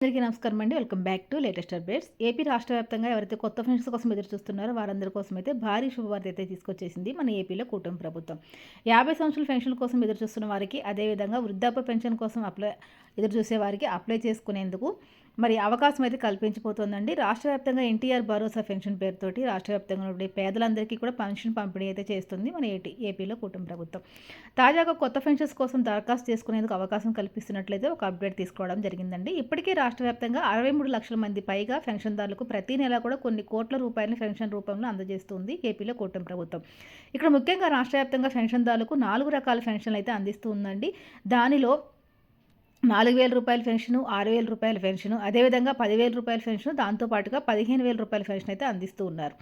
అందరికీ నమస్కారం అండి. Welcome back to latest updates. AP రాష్ట్ర వ్యాప్తంగా ఎవరైతే కొత్త ఫ్రెండ్స్ కోసం ఎదురు చూస్తున్నారో వారందరి కోసం అయితే భారీ శుభవార్త అయితే తీసుకొచ్చేసింది మన ఏపీలో కూటమి ప్రభుత్వం. యాభై సంవత్సరాల పెన్షన్ కోసం ఎదురు చూస్తున్న వారికి అదేవిధంగా వృద్ధాప్య పెన్షన్ కోసం అప్లై ఎదురు చూసే వారికి అప్లై చేసుకునేందుకు మరి అవకాశం అయితే కల్పించిపోతుందండి రాష్ట్ర వ్యాప్తంగా ఎన్టీఆర్ భరోసా పెన్షన్ పేరుతోటి రాష్ట్ర వ్యాప్తంగా ఉండే పేదలందరికీ కూడా పెన్షన్ పంపిణీ అయితే చేస్తుంది మన ఏటీ ఏపీలో కుటుంబ ప్రభుత్వం. తాజాగా కొత్త పెన్షన్స్ కోసం దరఖాస్తు చేసుకునేందుకు అవకాశం కల్పిస్తున్నట్లయితే ఒక అప్డేట్ తీసుకోవడం జరిగిందండి. ఇప్పటికే రాష్ట్ర వ్యాప్తంగా అరవై మూడు లక్షల మంది పైగా పెన్షన్దారులకు ప్రతి నెల కూడా కొన్ని కోట్ల రూపాయలను పెన్షన్ రూపంలో అందజేస్తుంది ఏపీలో కూటమి ప్రభుత్వం. ఇక్కడ ముఖ్యంగా రాష్ట్ర వ్యాప్తంగా పెన్షన్దారులకు నాలుగు రకాల పెన్షన్లు అయితే అందిస్తూ ఉందండి. దానిలో నాలుగు వేల రూపాయల పెన్షన్ ఆరు వేల రూపాయల పెన్షన్ అదేవిధంగా పదివేల రూపాయల పెన్షన్ దాంతోపాటుగా పదిహేను వేల రూపాయల పెన్షన్ అయితే అందిస్తూ ఉన్నారు.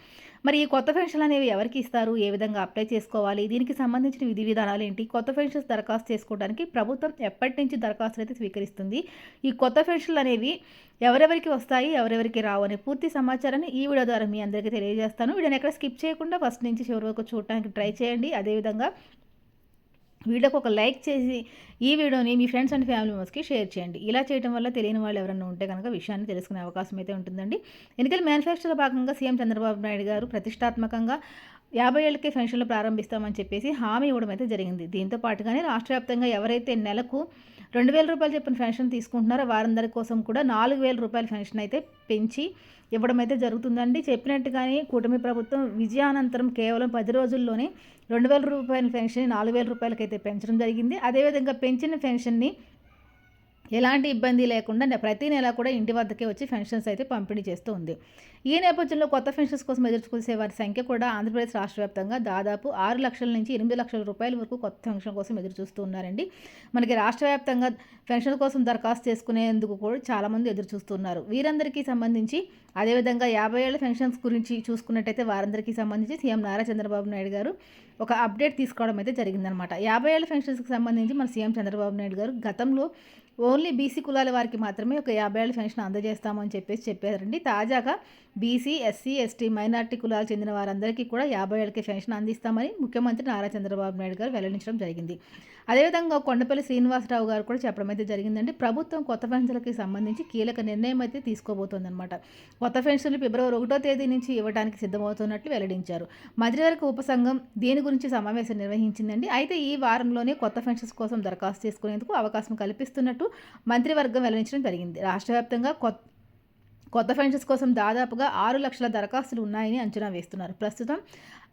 మరి ఈ కొత్త పెన్షన్లు అనేవి ఎవరికి ఇస్తారు? ఏ విధంగా అప్లై చేసుకోవాలి? దీనికి సంబంధించిన విధి విధానాలు ఏంటి? కొత్త పెన్షన్స్ దరఖాస్తు చేసుకోవడానికి ప్రభుత్వం ఎప్పటి నుంచి దరఖాస్తులు అయితే స్వీకరిస్తుంది? ఈ కొత్త పెన్షన్లు అనేవి ఎవరెవరికి వస్తాయి? ఎవరెవరికి రావు? అనే పూర్తి సమాచారాన్ని ఈ వీడియో ద్వారా మీ అందరికీ తెలియజేస్తాను. వీడియోని ఎక్కడ స్కిప్ చేయకుండా ఫస్ట్ నుంచి చివరి వరకు చూడడానికి ట్రై చేయండి. అదేవిధంగా వీడియోకి ఒక లైక్ చేసి ఈ వీడియోని మీ ఫ్రెండ్స్ అండ్ ఫ్యామిలీ మెంబర్స్కి షేర్ చేయండి. ఇలా చేయడం వల్ల తెలియని వాళ్ళు ఎవరైనా ఉంటే కనుక విషయాన్ని తెలుసుకునే అవకాశం అయితే ఉంటుందండి. ఎన్నికల మేనిఫెస్టోలో భాగంగా సీఎం చంద్రబాబు నాయుడు గారు ప్రతిష్టాత్మకంగా యాభై ఏళ్ళకే పెన్షన్లు ప్రారంభిస్తామని చెప్పేసి హామీ ఇవ్వడం అయితే జరిగింది. దీంతో పాటుగానే రాష్ట్ర వ్యాప్తంగా ఎవరైతే నెలకు రెండు వేల రూపాయలు చెప్పిన పెన్షన్ తీసుకుంటున్నారో వారందరి కోసం కూడా నాలుగు వేల రూపాయల పెన్షన్ అయితే పెంచి ఇవ్వడం అయితే జరుగుతుందండి. చెప్పినట్టుగానే కూటమి ప్రభుత్వం విజయానంతరం కేవలం పది రోజుల్లోనే రెండు వేల రూపాయల పెన్షన్ నాలుగు వేల రూపాయలకైతే పెంచడం జరిగింది. అదేవిధంగా పెంచిన పెన్షన్ని ఎలాంటి ఇబ్బంది లేకుండా ప్రతి నెల కూడా ఇంటి వద్దకే వచ్చి పెన్షన్స్ అయితే పంపిణీ చేస్తూ ఉంది. ఈ నేపథ్యంలో కొత్త పెన్షన్స్ కోసం ఎదుర్కొసే వారి సంఖ్య కూడా ఆంధ్రప్రదేశ్ రాష్ట్ర వ్యాప్తంగా దాదాపు ఆరు లక్షల నుంచి ఎనిమిది లక్షల రూపాయల వరకు కొత్త పెన్షన్ కోసం ఎదురు చూస్తూ ఉన్నారండి. మనకి రాష్ట్ర వ్యాప్తంగా పెన్షన్ కోసం దరఖాస్తు చేసుకునేందుకు కూడా చాలామంది ఎదురు చూస్తున్నారు. వీరందరికీ సంబంధించి అదేవిధంగా యాభై ఏళ్ళ పెన్షన్స్ గురించి చూసుకున్నట్టయితే వారందరికీ సంబంధించి సీఎం నారా చంద్రబాబు నాయుడు గారు ఒక అప్డేట్ తీసుకోవడం అయితే జరిగిందనమాట యాభై ఏళ్ళ పెన్షన్స్కి సంబంధించి మన సీఎం చంద్రబాబు నాయుడు గారు గతంలో ఓన్లీ బీసీ కులాల వారికి మాత్రమే ఒక యాభై ఏళ్ళ పెన్షన్ అందజేస్తామని చెప్పేసి చెప్పారండి. తాజాగా బీసీ ఎస్సీ ఎస్టీ మైనార్టీ కులాలు చెందిన వారందరికీ కూడా యాభై ఏళ్ళకి పెన్షన్ అందిస్తామని ముఖ్యమంత్రి నారా చంద్రబాబు నాయుడు గారు వెల్లడించడం జరిగింది. అదేవిధంగా కొండపల్లి శ్రీనివాసరావు గారు కూడా చెప్పడం అయితే జరిగిందండి. ప్రభుత్వం కొత్త పెన్షన్లకి సంబంధించి కీలక నిర్ణయం అయితే తీసుకోబోతోందనమాట కొత్త పెన్షన్లు ఫిబ్రవరి ఒకటో తేదీ నుంచి ఇవ్వడానికి సిద్ధమవుతున్నట్లు వెల్లడించారు. మధ్యవర్గ ఉపసంఘం దీని గురించి సమావేశం నిర్వహించిందండి. అయితే ఈ వారంలోనే కొత్త పెన్షన్స్ కోసం దరఖాస్తు చేసుకునేందుకు అవకాశం కల్పిస్తున్నట్టు మంత్రివర్గం వెల్లడించడం జరిగింది. రాష్ట్ర వ్యాప్తంగా కొత్త కొత్త పెన్షన్స్ కోసం దాదాపుగా ఆరు లక్షల దరఖాస్తులు ఉన్నాయని అంచనా వేస్తున్నారు. ప్రస్తుతం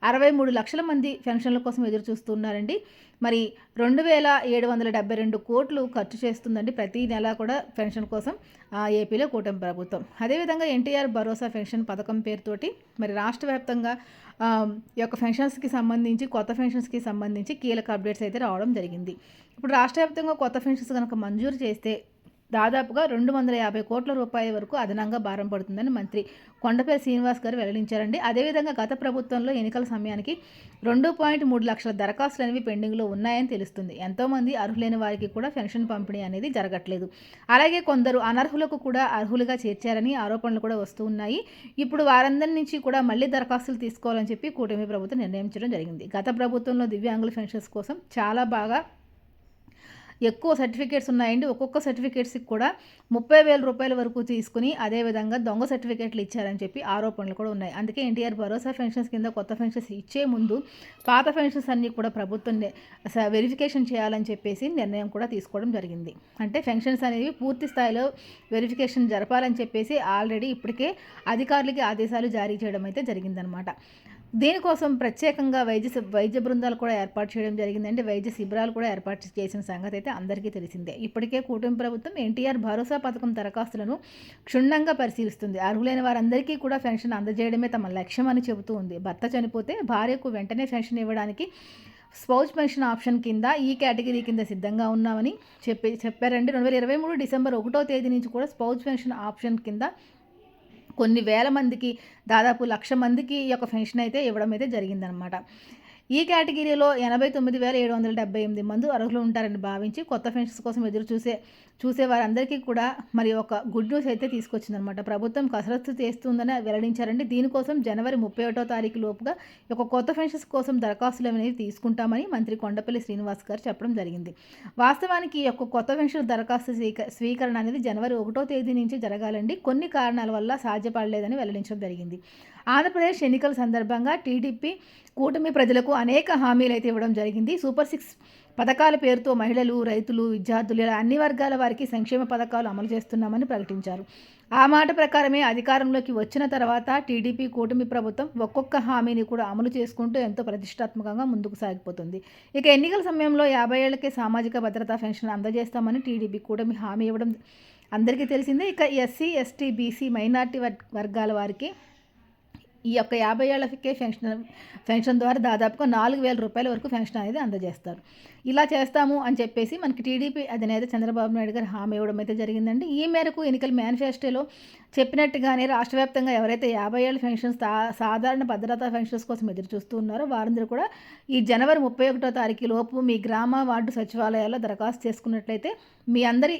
అరవై మూడు లక్షల మంది పెన్షన్ల కోసం ఎదురు చూస్తున్నారండి మరి రెండు వేల ఏడు వందల డెబ్బై రెండు కోట్లు ఖర్చు చేస్తుందండి ప్రతి నెల కూడా పెన్షన్ కోసం ఏపీలో కూటమి ప్రభుత్వం. అదేవిధంగా ఎన్టీఆర్ భరోసా పెన్షన్ పథకం పేరుతోటి మరి రాష్ట్ర వ్యాప్తంగా ఈ యొక్క పెన్షన్స్కి సంబంధించి కొత్త పెన్షన్స్కి సంబంధించి కీలక అప్డేట్స్ అయితే రావడం జరిగింది. ఇప్పుడు రాష్ట్ర వ్యాప్తంగా కొత్త పెన్షన్స్ కనుక మంజూరు చేస్తే దాదాపుగా రెండు వందల యాభై కోట్ల రూపాయల వరకు అదనంగా భారం పడుతుందని మంత్రి కొండపల్లి శ్రీనివాస్ గారు వెల్లడించారండి. అదేవిధంగా గత ప్రభుత్వంలో ఎన్నికల సమయానికి రెండు పాయింట్ మూడు లక్షల దరఖాస్తులు అనేవి పెండింగ్లో ఉన్నాయని తెలుస్తుంది. ఎంతోమంది అర్హులైన వారికి కూడా పెన్షన్ పంపిణీ అనేది జరగట్లేదు. అలాగే కొందరు అనర్హులకు కూడా అర్హులుగా చేర్చారని ఆరోపణలు కూడా వస్తూ ఉన్నాయి. ఇప్పుడు వారందరి నుంచి కూడా మళ్ళీ దరఖాస్తులు తీసుకోవాలని చెప్పి కూటమి ప్రభుత్వం నిర్ణయించడం జరిగింది. గత ప్రభుత్వంలో దివ్యాంగుల పెన్షన్స్ కోసం చాలా బాగా ఎక్కువ సర్టిఫికేట్స్ ఉన్నాయండి. ఒక్కొక్క సర్టిఫికేట్స్కి కూడా ముప్పై వేల రూపాయల వరకు తీసుకుని అదేవిధంగా దొంగ సర్టిఫికేట్లు ఇచ్చారని చెప్పి ఆరోపణలు కూడా ఉన్నాయి. అందుకే ఎన్టీఆర్ భరోసా పెన్షన్స్ కింద కొత్త పెన్షన్స్ ఇచ్చే ముందు పాత పెన్షన్స్ అన్నీ కూడా ప్రభుత్వం వెరిఫికేషన్ చేయాలని చెప్పేసి నిర్ణయం కూడా తీసుకోవడం జరిగింది. అంటే పెన్షన్స్ అనేవి పూర్తి స్థాయిలో వెరిఫికేషన్ జరపాలని చెప్పేసి ఆల్రెడీ ఇప్పటికే అధికారులకి ఆదేశాలు జారీ చేయడం అయితే జరిగిందనమాట. దీనికోసం ప్రత్యేకంగా వైద్య వైద్య బృందాలు కూడా ఏర్పాటు చేయడం జరిగిందంటే వైద్య శిబిరాలు కూడా ఏర్పాటు చేసిన సంగతి అయితే అందరికీ తెలిసిందే. ఇప్పటికే కూటమి ప్రభుత్వం ఎన్టీఆర్ భరోసా పథకం దరఖాస్తులను క్షుణ్ణంగా పరిశీలిస్తుంది. అర్హులైన వారందరికీ కూడా పెన్షన్ అందజేయడమే తమ లక్ష్యం అని చెబుతూ ఉంది. భర్త చనిపోతే భార్యకు వెంటనే పెన్షన్ ఇవ్వడానికి స్పౌజ్ పెన్షన్ ఆప్షన్ కింద ఈ కేటగిరీ కింద సిద్ధంగా ఉన్నామని చెప్పి చెప్పారండి. రెండు వేల ఇరవై మూడు డిసెంబర్ ఒకటో తేదీ నుంచి కూడా స్పౌజ్ పెన్షన్ ఆప్షన్ కింద కొన్ని వేల మందికి దాదాపు లక్ష మందికి ఈ యొక్క పెన్షన్ అయితే ఇవ్వడం అయితే జరిగిందనమాట. ఈ కేటగిరీలో ఎనభై తొమ్మిది వేల ఏడు వందల డెబ్బై ఎనిమిది మంది అర్హులు ఉంటారని భావించి కొత్త పెన్షన్స్ కోసం ఎదురు చూసే చూసే వారందరికీ కూడా మరి ఒక గుడ్ న్యూస్ అయితే తీసుకొచ్చిందనమాట ప్రభుత్వం కసరత్తు చేస్తుందని వెల్లడించారండి. దీనికోసం జనవరి ముప్పై ఒకటో తారీఖు లోపుగా ఒక కొత్త పెన్షన్స్ కోసం దరఖాస్తులు అనేవి తీసుకుంటామని మంత్రి కొండపల్లి శ్రీనివాస్ గారు చెప్పడం జరిగింది. వాస్తవానికి ఈ యొక్క కొత్త పెన్షన్ దరఖాస్తు స్వీక స్వీకరణ అనేది జనవరి ఒకటో తేదీ నుంచి జరగాలండి. కొన్ని కారణాల వల్ల సాధ్యపడలేదని వెల్లడించడం జరిగింది. ఆంధ్రప్రదేశ్ ఎన్నికల సందర్భంగా టీడీపీ కూటమి ప్రజలకు అనేక హామీలు అయితే ఇవ్వడం జరిగింది. సూపర్ సిక్స్ పథకాల పేరుతో మహిళలు రైతులు విద్యార్థులు ఇలా అన్ని వర్గాల వారికి సంక్షేమ పథకాలు అమలు చేస్తున్నామని ప్రకటించారు. ఆ మాట ప్రకారమే అధికారంలోకి వచ్చిన తర్వాత టీడీపీ కూటమి ప్రభుత్వం ఒక్కొక్క హామీని కూడా అమలు చేసుకుంటూ ఎంతో ప్రతిష్టాత్మకంగా ముందుకు సాగిపోతుంది. ఇక ఎన్నికల సమయంలో యాభై ఏళ్ళకే సామాజిక భద్రతా పెన్షన్ అందజేస్తామని టీడీపీ కూటమి హామీ ఇవ్వడం అందరికీ తెలిసిందే. ఇక ఎస్సీ ఎస్టీ బీసీ మైనార్టీ వర్గాల వారికి ఈ యొక్క యాభై ఏళ్ళకే పెన్షన్ పెన్షన్ ద్వారా దాదాపుగా నాలుగు వేల రూపాయల వరకు పెన్షన్ అనేది అందజేస్తారు. ఇలా చేస్తాము అని చెప్పేసి మనకి టీడీపీ అధినేత చంద్రబాబు నాయుడు గారు హామీ ఇవ్వడం అయితే జరిగిందండి. ఈ మేరకు ఎన్నికల మేనిఫెస్టోలో చెప్పినట్టుగానే రాష్ట్ర వ్యాప్తంగా ఎవరైతే యాభై ఏళ్ళ పెన్షన్స్ సాధారణ భద్రతా పెన్షన్స్ కోసం ఎదురు చూస్తూ ఉన్నారో వారందరూ కూడా ఈ జనవరి ముప్పై ఒకటో తారీఖు లోపు మీ గ్రామ వార్డు సచివాలయాల్లో దరఖాస్తు చేసుకున్నట్లయితే మీ అందరి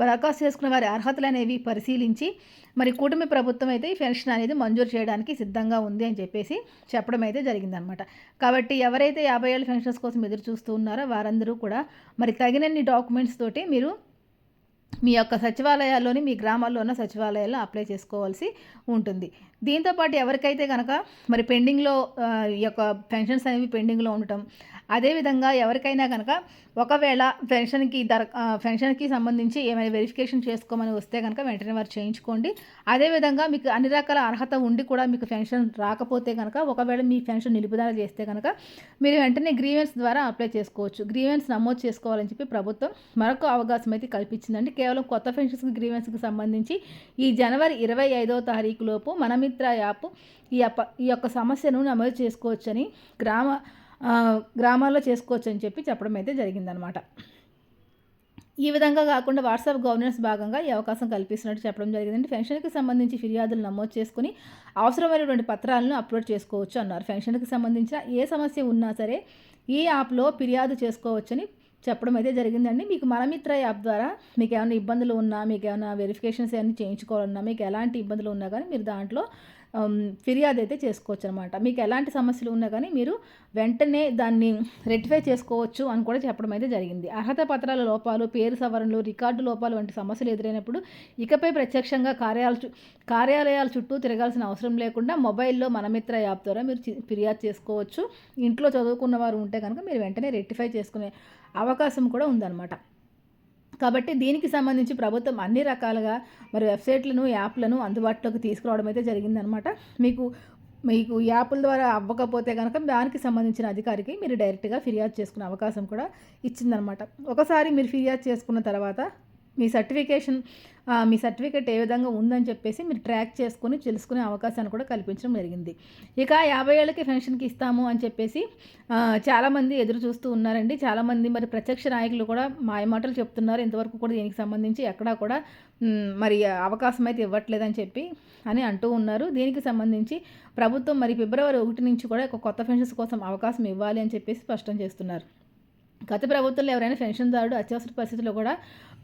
దరఖాస్తు చేసుకున్న వారి అర్హతలు అనేవి పరిశీలించి మరి కూటమి ప్రభుత్వం అయితే ఈ పెన్షన్ అనేది మంజూరు చేయడానికి సిద్ధంగా ఉంది అని చెప్పేసి చెప్పడం అయితే జరిగిందనమాట. కాబట్టి ఎవరైతే యాభై ఏళ్ళ పెన్షన్స్ కోసం ఎదురు చూస్తూ ఉన్నారో వారందరూ కూడా మరి తగినన్ని డాక్యుమెంట్స్ తోటి మీరు మీ యొక్క సచివాలయాల్లోని మీ గ్రామాల్లో ఉన్న సచివాలయాల్లో అప్లై చేసుకోవాల్సి ఉంటుంది. దీంతోపాటు ఎవరికైతే కనుక మరి పెండింగ్లో ఈ యొక్క పెన్షన్స్ అనేవి పెండింగ్లో ఉండటం అదేవిధంగా ఎవరికైనా కనుక ఒకవేళ పెన్షన్కి దర పెన్షన్కి సంబంధించి ఏమైనా వెరిఫికేషన్ చేసుకోమని వస్తే కనుక వెంటనే వారు చేయించుకోండి. అదేవిధంగా మీకు అన్ని రకాల అర్హత ఉండి కూడా మీకు పెన్షన్ రాకపోతే కనుక ఒకవేళ మీ పెన్షన్ నిలుపుదల చేస్తే కనుక మీరు వెంటనే గ్రీవెన్స్ ద్వారా అప్లై చేసుకోవచ్చు. గ్రీవెన్స్ నమోదు చేసుకోవాలని చెప్పి ప్రభుత్వం మరొక అవకాశం అయితే కల్పించిందండి. కేవలం కొత్త పెన్షన్స్కి గ్రీవెన్స్కి సంబంధించి ఈ జనవరి ఇరవై ఐదవ తారీఖు లోపు మనమిత్ర యాప్ ఈ ఈ యొక్క సమస్యను నమోదు చేసుకోవచ్చని గ్రామ గ్రామాల్లో చేసుకోవచ్చు అని చెప్పి చెప్పడం అయితే జరిగిందనమాట ఈ విధంగా కాకుండా వాట్సాప్ గవర్నెన్స్ భాగంగా ఈ అవకాశం కల్పిస్తున్నట్టు చెప్పడం జరిగిందండి. పెన్షన్కి సంబంధించి ఫిర్యాదులు నమోదు చేసుకుని అవసరమైనటువంటి పత్రాలను అప్లోడ్ చేసుకోవచ్చు అన్నారు. పెన్షన్కి సంబంధించిన ఏ సమస్య ఉన్నా సరే ఈ యాప్లో ఫిర్యాదు చేసుకోవచ్చని చెప్పడం అయితే జరిగిందండి. మీకు మనమిత్ర యాప్ ద్వారా మీకు ఏమైనా ఇబ్బందులు ఉన్నా మీకు ఏమైనా వెరిఫికేషన్స్ ఏమైనా చేయించుకోవాలన్నా మీకు ఎలాంటి ఇబ్బందులు ఉన్నా కానీ మీరు దాంట్లో ఫిర్యాదు అయితే చేసుకోవచ్చు అనమాట మీకు ఎలాంటి సమస్యలు ఉన్నా కానీ మీరు వెంటనే దాన్ని రెక్టిఫై చేసుకోవచ్చు అని కూడా చెప్పడం అయితే జరిగింది. అర్హత పత్రాల లోపాలు పేరు సవరణలు రికార్డు లోపాలు వంటి సమస్యలు ఎదురైనప్పుడు ఇకపై ప్రత్యక్షంగా కార్యాల కార్యాలయాల చుట్టూ తిరగాల్సిన అవసరం లేకుండా మొబైల్లో మనమిత్ర యాప్ ద్వారా మీరు ఫిర్యాదు చేసుకోవచ్చు. ఇంట్లో చదువుకున్న వారు ఉంటే కనుక మీరు వెంటనే రెక్టిఫై చేసుకునే అవకాశం కూడా ఉందన్నమాట కాబట్టి దీనికి సంబంధించి ప్రభుత్వం అన్ని రకాలుగా మరి వెబ్సైట్లను యాప్లను అందుబాటులోకి తీసుకురావడం అయితే జరిగిందనమాట. మీకు మీకు యాప్ల ద్వారా అవ్వకపోతే కనుక దానికి సంబంధించిన అధికారికి మీరు డైరెక్ట్గా ఫిర్యాదు చేసుకునే అవకాశం కూడా ఇచ్చిందనమాట. ఒకసారి మీరు ఫిర్యాదు చేసుకున్న తర్వాత మీ సర్టిఫికేషన్ మీ సర్టిఫికేట్ ఏ విధంగా ఉందని చెప్పేసి మీరు ట్రాక్ చేసుకుని తెలుసుకునే అవకాశాన్ని కూడా కల్పించడం జరిగింది. ఇక యాభై ఏళ్ళకి పెన్షన్కి ఇస్తాము అని చెప్పేసి చాలామంది ఎదురు చూస్తూ ఉన్నారండి. చాలామంది మరి ప్రత్యక్ష నాయకులు కూడా మాయమాటలు చెప్తున్నారు. ఇంతవరకు కూడా దీనికి సంబంధించి ఎక్కడా కూడా మరి అవకాశం అయితే ఇవ్వట్లేదని చెప్పి అని అంటూ ఉన్నారు. దీనికి సంబంధించి ప్రభుత్వం మరి ఫిబ్రవరి ఒకటి నుంచి కూడా ఒక కొత్త పెన్షన్స్ కోసం అవకాశం ఇవ్వాలి అని చెప్పేసి స్పష్టం చేస్తున్నారు. గత ప్రభుత్వంలో ఎవరైనా పెన్షన్దారుడు అత్యవసర పరిస్థితుల్లో కూడా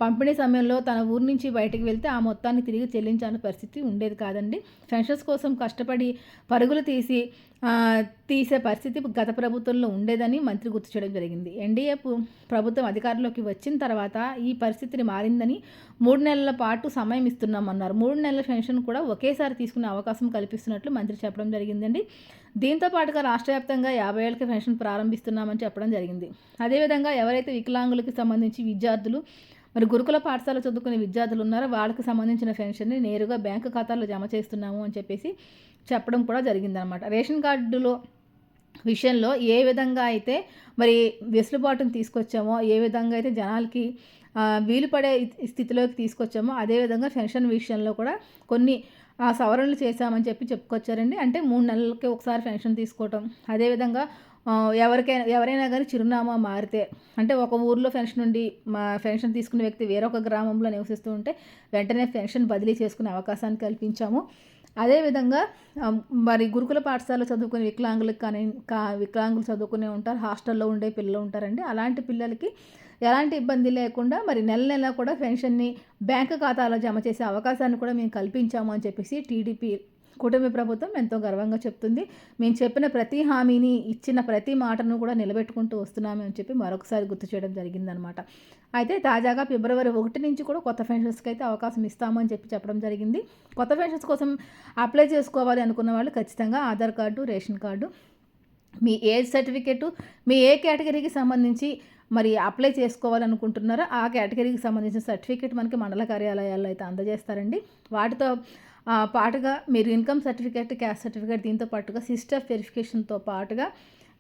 పంపిణీ సమయంలో తన ఊరి నుంచి బయటకు వెళ్తే ఆ మొత్తాన్ని తిరిగి చెల్లించాలని పరిస్థితి ఉండేది కాదండి. పెన్షన్స్ కోసం కష్టపడి పరుగులు తీసి తీసే పరిస్థితి గత ప్రభుత్వంలో ఉండేదని మంత్రి గుర్తు చేయడం జరిగింది. ఎన్డీఏ ప్రభుత్వం అధికారంలోకి వచ్చిన తర్వాత ఈ పరిస్థితిని మారిందని మూడు నెలల పాటు సమయం ఇస్తున్నామన్నారు. మూడు నెలల పెన్షన్ కూడా ఒకేసారి తీసుకునే అవకాశం కల్పిస్తున్నట్లు మంత్రి చెప్పడం జరిగిందండి. దీంతో పాటుగా రాష్ట్ర వ్యాప్తంగా యాభై ఏళ్ళకి పెన్షన్ ప్రారంభిస్తున్నామని చెప్పడం జరిగింది. అదేవిధంగా ఎవరైతే వికలాంగులకి సంబంధించి విద్యార్థులు మరి గురుకుల పాఠశాల చదువుకునే విద్యార్థులు ఉన్నారో వాళ్ళకి సంబంధించిన పెన్షన్ని నేరుగా బ్యాంకు ఖాతాలో జమ చేస్తున్నాము అని చెప్పేసి చెప్పడం కూడా జరిగిందనమాట. రేషన్ కార్డులో విషయంలో ఏ విధంగా అయితే మరి వెసులుబాటును తీసుకొచ్చామో ఏ విధంగా అయితే జనాలకి వీలు పడే స్థితిలోకి తీసుకొచ్చామో అదేవిధంగా పెన్షన్ విషయంలో కూడా కొన్ని సవరణలు చేశామని చెప్పి చెప్పుకొచ్చారండి. అంటే మూడు నెలలకి ఒకసారి పెన్షన్ తీసుకోవటం. అదేవిధంగా ఎవరికైనా ఎవరైనా కానీ చిరునామా మారితే అంటే ఒక ఊర్లో పెన్షన్ నుండి మా పెన్షన్ తీసుకునే వ్యక్తి వేరొక గ్రామంలో నివసిస్తూ ఉంటే వెంటనే పెన్షన్ బదిలీ చేసుకునే అవకాశాన్ని కల్పించాము. అదేవిధంగా మరి గురుకుల పాఠశాలలో చదువుకునే వికలాంగులకు కానీ కా వికలాంగులు చదువుకునే ఉంటారు హాస్టల్లో ఉండే పిల్లలు ఉంటారండి. అలాంటి పిల్లలకి ఎలాంటి ఇబ్బంది లేకుండా మరి నెల నెల కూడా పెన్షన్ని బ్యాంకు ఖాతాలో జమ చేసే అవకాశాన్ని కూడా మేము కల్పించాము అని చెప్పేసి టీడీపీ కూటమి ప్రభుత్వం ఎంతో గర్వంగా చెప్తుంది. మేము చెప్పిన ప్రతి హామీని ఇచ్చిన ప్రతి మాటను కూడా నిలబెట్టుకుంటూ వస్తున్నామని చెప్పి మరొకసారి గుర్తు చేయడం జరిగిందనమాట అయితే తాజాగా ఫిబ్రవరి ఒకటి నుంచి కూడా కొత్త పెన్షన్స్కి అయితే అవకాశం ఇస్తామని చెప్పి చెప్పడం జరిగింది. కొత్త పెన్షన్స్ కోసం అప్లై చేసుకోవాలి అనుకున్న వాళ్ళు ఖచ్చితంగా ఆధార్ కార్డు రేషన్ కార్డు మీ ఏజ్ సర్టిఫికేటు మీ ఏ కేటగిరీకి సంబంధించి మరి అప్లై చేసుకోవాలనుకుంటున్నారో ఆ కేటగిరీకి సంబంధించిన సర్టిఫికేట్ మనకి మండల కార్యాలయాల్లో అయితే అందజేస్తారండి. వాటితో పాటుగా మీరు ఇన్కమ్ సర్టిఫికేట్ క్యాస్ట్ సర్టిఫికేట్ దీంతో పాటుగా సిస్టర్ వెరిఫికేషన్తో పాటుగా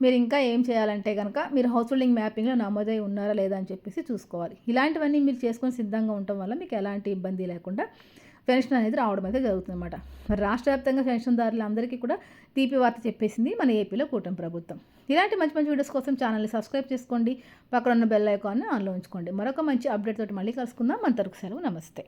మీరు ఇంకా ఏం చేయాలంటే కనుక మీరు హౌస్ హోల్డింగ్ మ్యాపింగ్లో నమోదై ఉన్నారా లేదా అని చెప్పేసి చూసుకోవాలి. ఇలాంటివన్నీ మీరు చేసుకొని సిద్ధంగా ఉండటం వల్ల మీకు ఎలాంటి ఇబ్బంది లేకుండా పెన్షన్ అనేది రావడం అయితే జరుగుతుందన్నమాట. మరి రాష్ట్ర వ్యాప్తంగా పెన్షన్దారులందరికీ కూడా తీపి వార్త చెప్పేసింది మన ఏపీలో కూటమి ప్రభుత్వం. ఇలాంటి మంచి మంచి వీడియోస్ కోసం ఛానల్ని సబ్స్క్రైబ్ చేసుకోండి. పక్కన ఉన్న బెల్ ఐకాన్ని ఆన్లో ఉంచుకోండి. మరొక మంచి అప్డేట్ తోటి మళ్ళీ కలుసుకుందాం. మన తరకు సెలవు. నమస్తే.